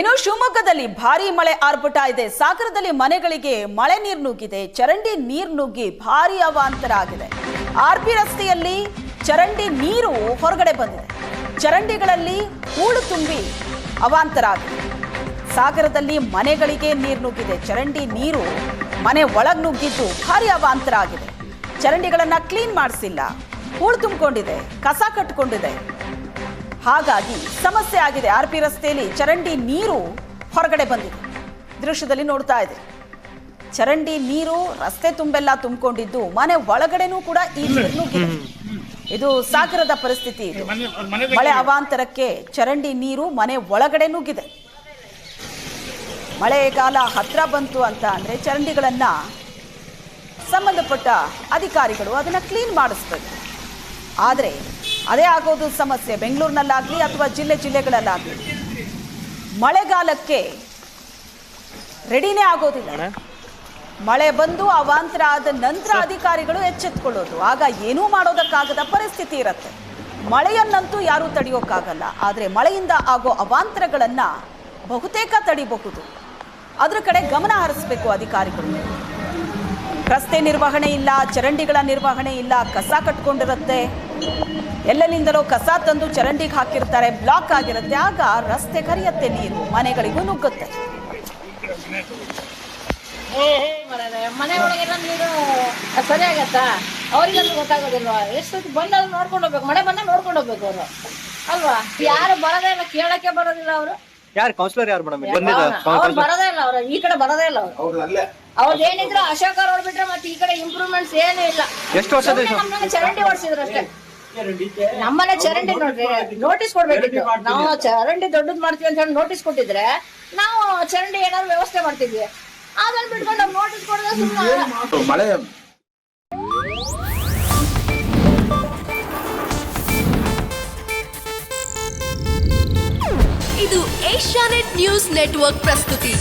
ಇನ್ನು ಶಿವಮೊಗ್ಗದಲ್ಲಿ ಭಾರಿ ಮಳೆ ಆರ್ಭಟ ಇದೆ. ಸಾಗರದಲ್ಲಿ ಮನೆಗಳಿಗೆ ಮಳೆ ನೀರು ನುಗ್ಗಿದೆ. ಚರಂಡಿ ನೀರು ನುಗ್ಗಿ ಭಾರಿ ಅವಾಂತರ ಆಗಿದೆ. ಆರ್ ಪಿ ರಸ್ತೆಯಲ್ಲಿ ಚರಂಡಿ ನೀರು ಹೊರಗಡೆ ಬಂದಿದೆ. ಚರಂಡಿಗಳಲ್ಲಿ ಹೂಳು ತುಂಬಿ ಅವಾಂತರ ಆಗಿದೆ. ಸಾಗರದಲ್ಲಿ ಮನೆಗಳಿಗೆ ನೀರು ನುಗ್ಗಿದೆ. ಚರಂಡಿ ನೀರು ಮನೆ ಒಳಗ್ ನುಗ್ಗಿದ್ದು ಭಾರಿ ಅವಾಂತರ ಆಗಿದೆ. ಚರಂಡಿಗಳನ್ನ ಕ್ಲೀನ್ ಮಾಡಿಸಿಲ್ಲ. ಹೂಳು ತುಂಬಿಕೊಂಡಿದೆ. ಕಸ ಕಟ್ಟಿಕೊಂಡಿದೆ ಹಾಗಾಗಿ ಸಮಸ್ಯೆ ಆಗಿದೆ. ಆರ್ ಪಿ ರಸ್ತೆಯಲ್ಲಿ ಚರಂಡಿ ನೀರು ಹೊರಗಡೆ ಬಂದಿದೆ. ದೃಶ್ಯದಲ್ಲಿ ನೋಡ್ತಾ ಇದೆ. ಚರಂಡಿ ನೀರು ರಸ್ತೆ ತುಂಬೆಲ್ಲ ತುಂಬಿಕೊಂಡಿದ್ದು. ಮನೆ ಒಳಗಡೆನೂ ಕೂಡ ಈ ಇದು ಸಾಗರದ ಪರಿಸ್ಥಿತಿ ಇದು. ಮಳೆ ಅವಾಂತರಕ್ಕೆ ಚರಂಡಿ ನೀರು ಮನೆ ಒಳಗಡೆ ನುಗ್ಗಿದೆ. ಮಳೆಗಾಲ ಹತ್ರ ಬಂತು ಅಂತ ಅಂದ್ರೆ ಚರಂಡಿಗಳನ್ನ ಸಂಬಂಧಪಟ್ಟ ಅಧಿಕಾರಿಗಳು ಅದನ್ನ ಕ್ಲೀನ್ ಮಾಡಿಸ್ಬೇಕು. ಆದರೆ ಅದೇ ಆಗೋದು ಸಮಸ್ಯೆ. ಬೆಂಗಳೂರಿನಲ್ಲಾಗಲಿ ಅಥವಾ ಜಿಲ್ಲೆ ಜಿಲ್ಲೆಗಳಲ್ಲಾಗಲಿ. ಮಳೆಗಾಲಕ್ಕೆ ರೆಡಿನೇ ಆಗೋದಿಲ್ಲ. ಮಳೆ? ಬಂದು ಅವಾಂತರ ಆದ ನಂತರ ಅಧಿಕಾರಿಗಳು ಎಚ್ಚೆತ್ಕೊಳ್ಳೋದು. ಆಗ ಏನೂ ಮಾಡೋದಕ್ಕಾಗದ ಪರಿಸ್ಥಿತಿ ಇರುತ್ತೆ. ಮಳೆಯನ್ನಂತೂ ಯಾರೂ ತಡೆಯೋಕ್ಕಾಗಲ್ಲ. ಆದರೆ ಮಳೆಯಿಂದ ಆಗೋ ಅವಾಂತರಗಳನ್ನು ಬಹುತೇಕ ತಡಿಬಹುದು. ಅದರ ಕಡೆ ಗಮನ ಹರಿಸಬೇಕು ಅಧಿಕಾರಿಗಳು. ರಸ್ತೆ ನಿರ್ವಹಣೆ ಇಲ್ಲ ಚರಂಡಿಗಳ ನಿರ್ವಹಣೆ ಇಲ್ಲ ಕಸ ಕಟ್ಕೊಂಡಿರುತ್ತೆ. ಎಲ್ಲೆಲ್ಲಿಂದಲೋ ಕಸ ತಂದು ಚರಂಡಿಗೆ ಹಾಕಿರ್ತಾರೆ ಬ್ಲಾಕ್ ಆಗಿರುತ್ತೆ. ಆಗ ರಸ್ತೆ ಕರಿಯತ್ತೆ ನೀರು. ಮನೆಗಳಿಗೂ ನುಗ್ಗುತ್ತೆ. ಮನೆ ಒಳಗೆಲ್ಲ ನೀರು ಸರಿಯಾಗತ್ತಾ? ಅವ್ರಿಗೆಲ್ಲ ಗೊತ್ತಾಗೋದಿಲ್ವಾ? ಎಷ್ಟೊತ್ತು ಬಂದಾಗ ನೋಡ್ಕೊಂಡು ಹೋಗ್ಬೇಕು. ಮಳೆ ಬಂದಾಗ ನೋಡ್ಕೊಂಡು ಹೋಗ್ಬೇಕು ಅವರು. ಅಲ್ವಾ? ಯಾರು ಬರೋದೇ ಇಲ್ಲ ಕೇಳಕ್ಕೆ ಬರೋದಿಲ್ಲ ಅವರು. ಯಾರು ಕೌನ್ಸಿಲರ್ ಯಾರು ಮೇಡಮ್ ಅವ್ರು ಬರೋದೇ ಇಲ್ಲ ಅವ್ರ. ಈ ಕಡೆ ಬರೋದೇ ಇಲ್ಲ ಅವರು. ಅವ್ರದ್ದು ಏನಿದ್ರು ಅಶೋಕ್ ಅವ್ರು ಹೊಡ್ಬಿಟ್ರೆ ಮತ್ತೆ ಈ ಕಡೆ ಇಂಪ್ರೂವ್ಮೆಂಟ್ಸ್ ಏನೂ ಇಲ್ಲ. ಎಷ್ಟು ವರ್ಷದ ಚರಂಡಿ ಓಡಿಸಿದ್ರು ಅಷ್ಟೇ. ನಮ್ಮನೆ ಚರಂಡಿ ನೋಡ್ರಿ ನೋಟಿಸ್ ಕೊಡ್ಬೇಕಿತ್ತು. ನಾವು ಚರಂಡಿ ದೊಡ್ಡದ್ ಮಾಡ್ತೀವಿ ಅಂತ ಹೇಳಿ ನೋಟಿಸ್ ಕೊಟ್ಟಿದ್ರೆ ನಾವು ಚರಂಡಿ ಏನಾದ್ರು ವ್ಯವಸ್ಥೆ ಮಾಡ್ತಿದ್ವಿ ಅದನ್ನ ಬಿಟ್ಕೊಂಡು ನೋಟಿಸ್ ಕೊಡದೆ ಸುಮ್ಮನೆ ಮಳೆ ಇದು ಏಷ್ಯಾನೆಟ್ ನ್ಯೂಸ್ ನೆಟ್ವರ್ಕ್ ಪ್ರಸ್ತುತಿ.